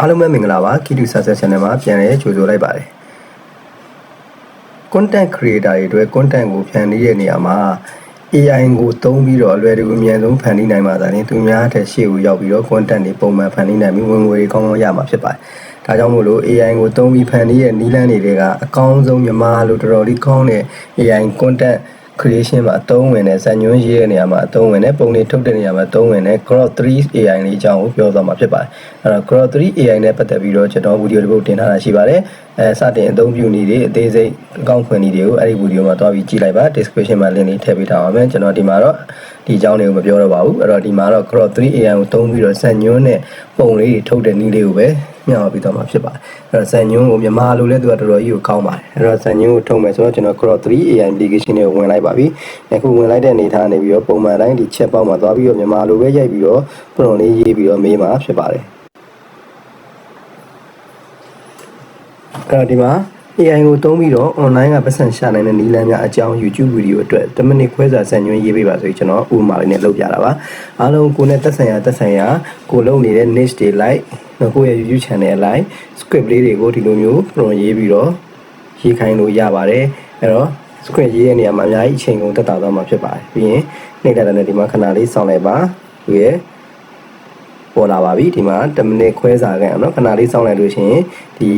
အားလုံးပဲမင်္ဂလာပါကီတူဆာဆက် channel မှာပြန်လည်ကြိုဆိုလိုက်ပါတယ် content creator တွေအတွက် content ကိုဖန်တီးတဲ့နေရာမှာ AI ကိုသုံးပြီးတော့အလွယ်တကူအမြန်ဆုံးဖန်တီးနိုင်မှာဒါရင်သူများတဲ့ရှေ့ကိုရောက်ပြီးတော့ content တွေပုံမှန်ဖန်တီးနိုင်ပြီးဝင်ငွေတွေကောင်းကောင်းရမှာဖြစ်ပါတယ်ဒါကြောင့်မို့လို့ AI ကိုသုံးပြီးဖန်တီးတဲ့နည်းလမ်းတွေတွေကအကောင်းဆုံးမြန်မာလိုတော်တော်လေးကောင်းတဲ့ AI content creation မှာအသုံးဝင်တဲ့ဇာညွှန်းရေးတဲ့နေရာမှာအသုံးဝင်တဲ့ပုံတွေထုတ်တဲ့နေရာမှာအသုံးဝင်တဲ့ Grok 3 AI လေးအကြောင်းကိုပြောသွားမှာဖြစ်ပါတယ်အဲ့တော့ Grok 3 AI နဲ့ပတ်သက်ပြီးတော့ကျွန်တော်ဗီဒီယိုတစ်ပုဒ်တင်ထားတာရှိပါတယ်အဲစတင်အသုံးပြုနည်းတွေအသေးစိတ်အကောင့်ဖွင့်နည်းတွေကိုအဲ့ဒီဗီဒီယိုမှာတွားပြီးကြည့်လိုက်ပါ description မှာ link လေးထည့်ပေးထားပါမယ်ကျွန်တော်ဒီမှာတော့ဒီအကြောင်းတွေကိုမပြောတော့ပါဘူးအဲ့တော့ဒီမှာတော့ Grok 3 AI ကိုသုံးပြီးတော့ဇာညွှန်းတဲ့ပုံလေးတွေထုတ်တဲ့နည်းလေးကိုပဲ မျှဝေပြီးတော့မှာဖြစ်ပါတယ်အဲ့တော့ဇာညွှန်းကိုမြန်မာလိုလဲသူကတော်တော်ကြီးကိုကောင်းပါတယ်အဲ့တော့ဇာညွှန်းကိုထုတ်မယ်ဆိုတော့ကျွန်တော် Grok 3 AI application တွေကိုဝင်လိုက်ပါပြီအခုဝင်လိုက်တဲ့အနေထားနေပြီးတော့ပုံမှန်တိုင်းဒီ chat box မှာသွားပြီးတော့မြန်မာလိုပဲရိုက်ပြီးတော့ prompt လေးရေးပြီးတော့မေးမှာဖြစ်ပါတယ်အဲ့တော့ဒီမှာ AI ကိုသုံးပြီးတော့ online ကပတ်စံရှာနိုင်တဲ့နည်းလမ်းများအကြောင်း YouTube ဗီဒီယိုအတွက်10မိနစ်ခွဲစာဆန်ညွှန်းရေးပေးပါဆိုပြီးကျွန်တော်ဥပမာလေးနဲ့လုပ်ပြတာပါအားလုံးကိုယ်နဲ့သက်ဆိုင်ရာသက်ဆိုင်ရာကိုလုပ်နေတဲ့ niche တွေ like ကိုယ့်ရဲ့ YouTube channel အလိုက် script လေးတွေကိုဒီလိုမျိုး prompt ရေးပြီးတော့ရေးခိုင်းလို့ရပါတယ်အဲ့တော့ script ရေးတဲ့နေရာမှာအများကြီးအချိန်ကုန်တက်တာသွားမှာဖြစ်ပါတယ်ပြီးရင်နှိမ့်တက်တဲ့ဒီမှာခဏလေးစောင့်လိုက်ပါသူရဲ့ပေါ်လာပါပြီဒီမှာ10မိနစ်ခွဲစာကန်အောင်နော်ခဏလေးစောင့်လိုက်လို့ရှိရင်ဒီ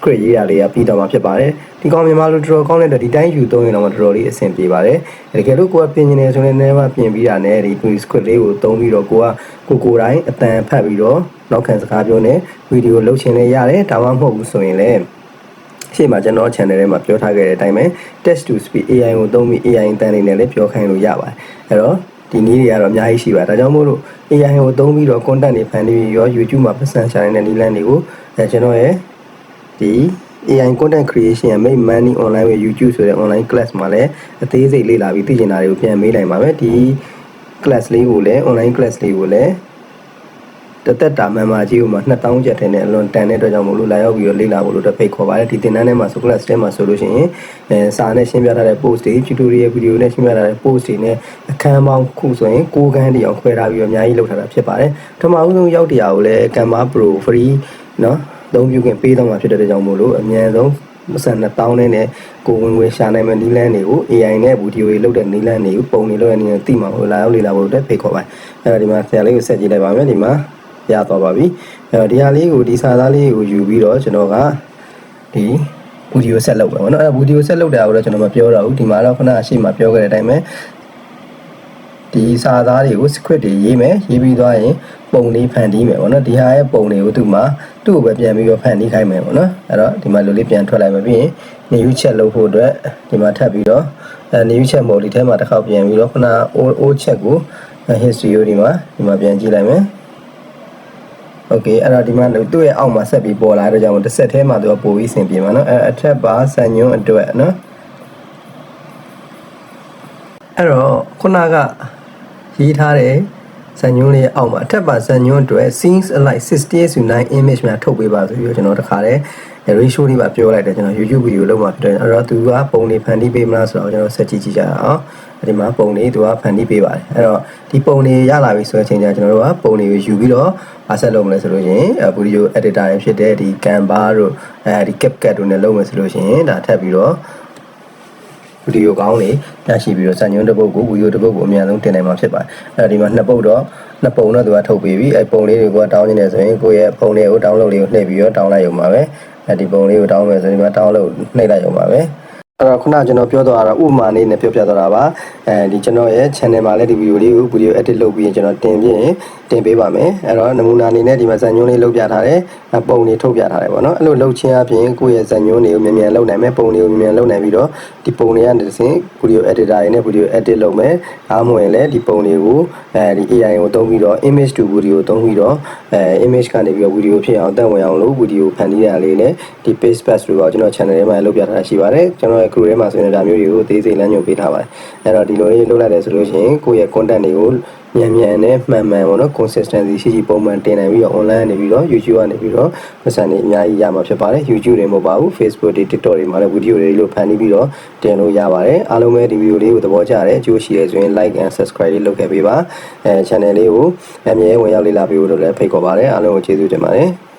script ရေးရလေးကပြီးတော့မှာဖြစ်ပါတယ်ဒီကောင်မြန်မာလိုတော်တော်ကောင်းတဲ့အတွက်ဒီတိုင်းယူသုံးရင်တော့တော်တော်လေးအဆင်ပြေပါတယ်တကယ်လို့ကိုကပြင်နေတယ်ဆိုရင်လည်းပြင်ပြီးတာနဲ့ဒီ script လေးကိုသုံးပြီးတော့ကိုကကိုကိုတိုင်းအတန်ဖတ်ပြီးတော့နောက်ခံစကားပြောနေဗီဒီယိုလုပ်ချင်လည်းရတယ်ဒါမှမဟုတ်ဘူးဆိုရင်လည်းရှေ့မှာကျွန်တော် channel ထဲမှာပြောထားခဲ့တဲ့အတိုင်းပဲ text to speech AI ကိုသုံးပြီး AI အတန်လေးနဲ့လည်းပြောခိုင်းလို့ရပါတယ်အဲ့တော့ဒီနည်းတွေကတော့အများကြီးရှိပါတယ်ဒါကြောင့်မို့လို့ AI ကိုသုံးပြီးတော့ content တွေဖန်တီးပြီးရော YouTube မှာပတ်စံရှာနေတဲ့နည်းလမ်းတွေကိုအဲကျွန်တော်ရဲ့ ဒီ AI content creation ရဲ့ make money online ရဲ့ YouTube ဆိုတဲ့ online class မှာလည်းအသေးစိတ်လေ့လာပြီးသိချင်တာတွေကိုပြန်မေးနိုင်ပါမယ်ဒီ class လေးကိုလည်း online class လေးကိုလည်းတသက်တာမန်မာကြီးကိုမှ2000ကျပ်ထင်းနဲ့အလွန်တန်တဲ့အတွက်ကြောင့်မို့လို့လာရောက်ပြီးတော့လေ့လာဖို့လို့တဖိတ်ခေါ်ပါတယ်ဒီသင်တန်းထဲမှာဆို class ထဲမှာဆိုလို့ရှိရင်အဲစာနဲ့ရှင်းပြထားတဲ့ post တွေ tutorial video နဲ့ရှင်းပြထားတဲ့ post တွေနဲ့အခန်းပေါင်းခုဆိုရင်6ခန်းတည်းအောင်ခွဲထားပြီးတော့အများကြီးလုပ်ထားတာဖြစ်ပါတယ်ပထမဦးဆုံးရောက်တရားကိုလည်း Canva Pro free เนาะ သုံးပြုခွင့်ပေးတော့မှာဖြစ်တဲ့ကြောင့်မို့လို့အများဆုံးမဆန်1000နဲ့နဲ့ကိုဝင်ဝင်ရှာနိုင်မဲ့နီးလန်းတွေကို AI နဲ့ဗီဒီယိုတွေလုပ်တဲ့နီးလန်းတွေကိုပုံတွေလုပ်တဲ့နီးလန်းသိမှာဟိုလာရောက်လေ့လာဖို့အတွက်ဖိတ်ခေါ်ပါအဲ့တော့ဒီမှာဆရာလေးကိုဆက်ကြည့်လိုက်ပါမယ်ဒီမှာရသွားပါပြီအဲ့တော့ဒီဟာလေးကိုဒီစာသားလေးကိုယူပြီးတော့ကျွန်တော်ကဒီဗီဒီယိုဆက်လုပ်ပဲဗောနော်အဲ့ဒါဗီဒီယိုဆက်လုပ်တာကိုတော့ကျွန်တော်မပြောတော့ဘူးဒီမှာတော့ခုနအရှိမပြောခဲ့တဲ့အတိုင်းပဲဒီစာသားတွေကို script တွေရေးမယ်ရေးပြီးသွားရင် ပုံလေးဖန်တီးမယ်ပေါ့နော်ဒီဟာရဲ့ပုံတွေကိုသူ့မှာသူ့ကိုပဲပြန်ပြီးတော့ဖန်တီးခိုင်းမယ်ပေါ့နော်အဲ့တော့ဒီမှာလိုလေးပြန်ထွက်လိုက်မယ်ပြီးရင် new chat လုပ်ဖို့အတွက်ဒီမှာထပ်ပြီးတော့အဲ new chat mode လေးထဲမှာတစ်ခါပြန်ပြီးတော့ခုန o chat ကို history ကိုဒီမှာဒီမှာပြန်ကြည့်လိုက်မယ်โอเคအဲ့တော့ဒီမှာသူ့ရဲ့အောက်မှာဆက်ပြီးပေါ်လာတဲ့ကြောင့်တစ်ဆက်ထဲမှာသူကပို့ပြီးဆင်ပြေမှာเนาะအဲအထက်ပါစံညွန်းအတွက်เนาะအဲ့တော့ခုနကရေးထားတဲ့ ဇန်ညွန်းလေးအောက်မှာအထက်ပါဇန်ညွန်းအတွက် scenes alike 68 to 9 image များထုတ်ပေးပါဆိုပြီးတော့ကျွန်တော်တခါတည်း ratio လေးပါပြောလိုက်တယ်ကျွန်တော် YouTube video လုပ်မှာဖြစ်တယ်အဲ့တော့သူကပုံလေးဖန်တီးပေးမလားဆိုတော့ကျွန်တော်ဆက်ကြည့်ကြည့်ကြအောင်ဒီမှာပုံလေးသူကဖန်တီးပေးပါတယ်အဲ့တော့ဒီပုံလေးရလာပြီဆိုတဲ့အချိန်ကျကျွန်တော်တို့ကပုံလေးကိုယူပြီးတော့မဆက်လုပ်မလဲဆိုလို့ရှိရင် video editor တွေဖြစ်တဲ့ဒီ Canva တို့အဲဒီ CapCut တို့နဲ့လုပ်မယ်ဆိုလို့ရှိရင်ဒါထပ်ပြီးတော့ ဗီဒီယိုကောင်းလေးရရှိပြီးတော့စံညွှန်းတစ်ပုဒ်ကိုဗီဒီယိုတစ်ပုဒ်ကိုအများဆုံးတင်နိုင်မှာဖြစ်ပါတယ်အဲဒီမှာနှစ်ပုဒ်တော့နှစ်ပုံတော့သူကထုတ်ပေးပြီအဲပုံလေးတွေကိုတောင်းနေတယ်ဆိုရင်ကိုယ့်ရဲ့ဖုန်းလေးကို download လေးကိုနှိပ်ပြီးတော့တောင်းလိုက်ရုံပါပဲအဲဒီပုံလေးကိုတောင်းမယ်ဆိုရင်ဒီမှာ download နှိပ်လိုက်ရုံပါပဲ အဲ့တော့ခုနကျွန်တော်ပြောတော့တာဥပမာလေးနဲ့ပြောပြတော့တာပါအဲဒီကျွန်တော်ရဲ့ channel မှာလည်းဒီဗီဒီယိုလေးကိုဗီဒီယို edit လုပ်ပြီးရင်ကျွန်တော်တင်ပြရင်တင်ပေးပါမယ်အဲ့တော့နမူနာအနေနဲ့ဒီမှာဇာညွှန်းလေးလုပ်ပြထားတယ်ပုံတွေထုတ်ပြထားတယ်ပေါ့နော်အဲ့လိုလုပ်ချင်းအပြင်ကိုယ့်ရဲ့ဇာညွှန်းတွေကိုမြန်မြန်လုပ်နိုင်မယ်ပုံတွေကိုမြန်မြန်လုပ်နိုင်ပြီးတော့ဒီပုံတွေကနေတစ်ဆင့်ဗီဒီယို editor တွေနဲ့ဗီဒီယို edit လုပ်မယ်အားမဝင်လဲဒီပုံတွေကိုအဲဒီ AI ကိုသုံးပြီးတော့ image to video သုံးပြီးတော့အဲ image ကနေပြီးတော့ဗီဒီယိုဖြစ်အောင်တက်ဝင်အောင်လို့ဗီဒီယိုဖန်တီးရလေးနဲ့ဒီ page patch တွေပေါ့ကျွန်တော် channel ထဲမှာလုပ်ပြထားတာရှိပါတယ်ကျွန်တော်ရဲ့ group ထဲမှာဆိုရင်ဒါမျိုးတွေကိုအသေးစိတ်လမ်းညွှန်ပေးထားပါတယ်အဲ့တော့ဒီလိုလေးလုပ်လိုက်တယ်ဆိုလို့ရှိရင်ကိုယ့်ရဲ့ content တွေကိုမြန်မြန်နဲ့မှန်မှန်ပေါ့နော် consistency ရှိရှိပုံမှန်တင်နိုင်ပြီးတော့ online ကနေပြီးတော့ YouTube ကနေပြီးတော့ပတ်စံတွေအများကြီးရမှာဖြစ်ပါတယ် YouTube တွေမဟုတ်ပါဘူး Facebook တွေ TikTok တွေမှာလည်း video တွေလို့ဖန်တီးပြီးတော့တင်လို့ရပါတယ်အားလုံးပဲဒီ video လေးကိုသဘောကျတယ်အကျိုးရှိရဆိုရင် like and subscribe လေးလုပ်ခဲ့ပေးပါအဲ channel လေးကိုအမြဲဝင်ရောက်လေ့လာပေးဖို့လည်းဖိတ်ခေါ်ပါတယ်အားလုံးကိုကျေးဇူးတင်ပါတယ်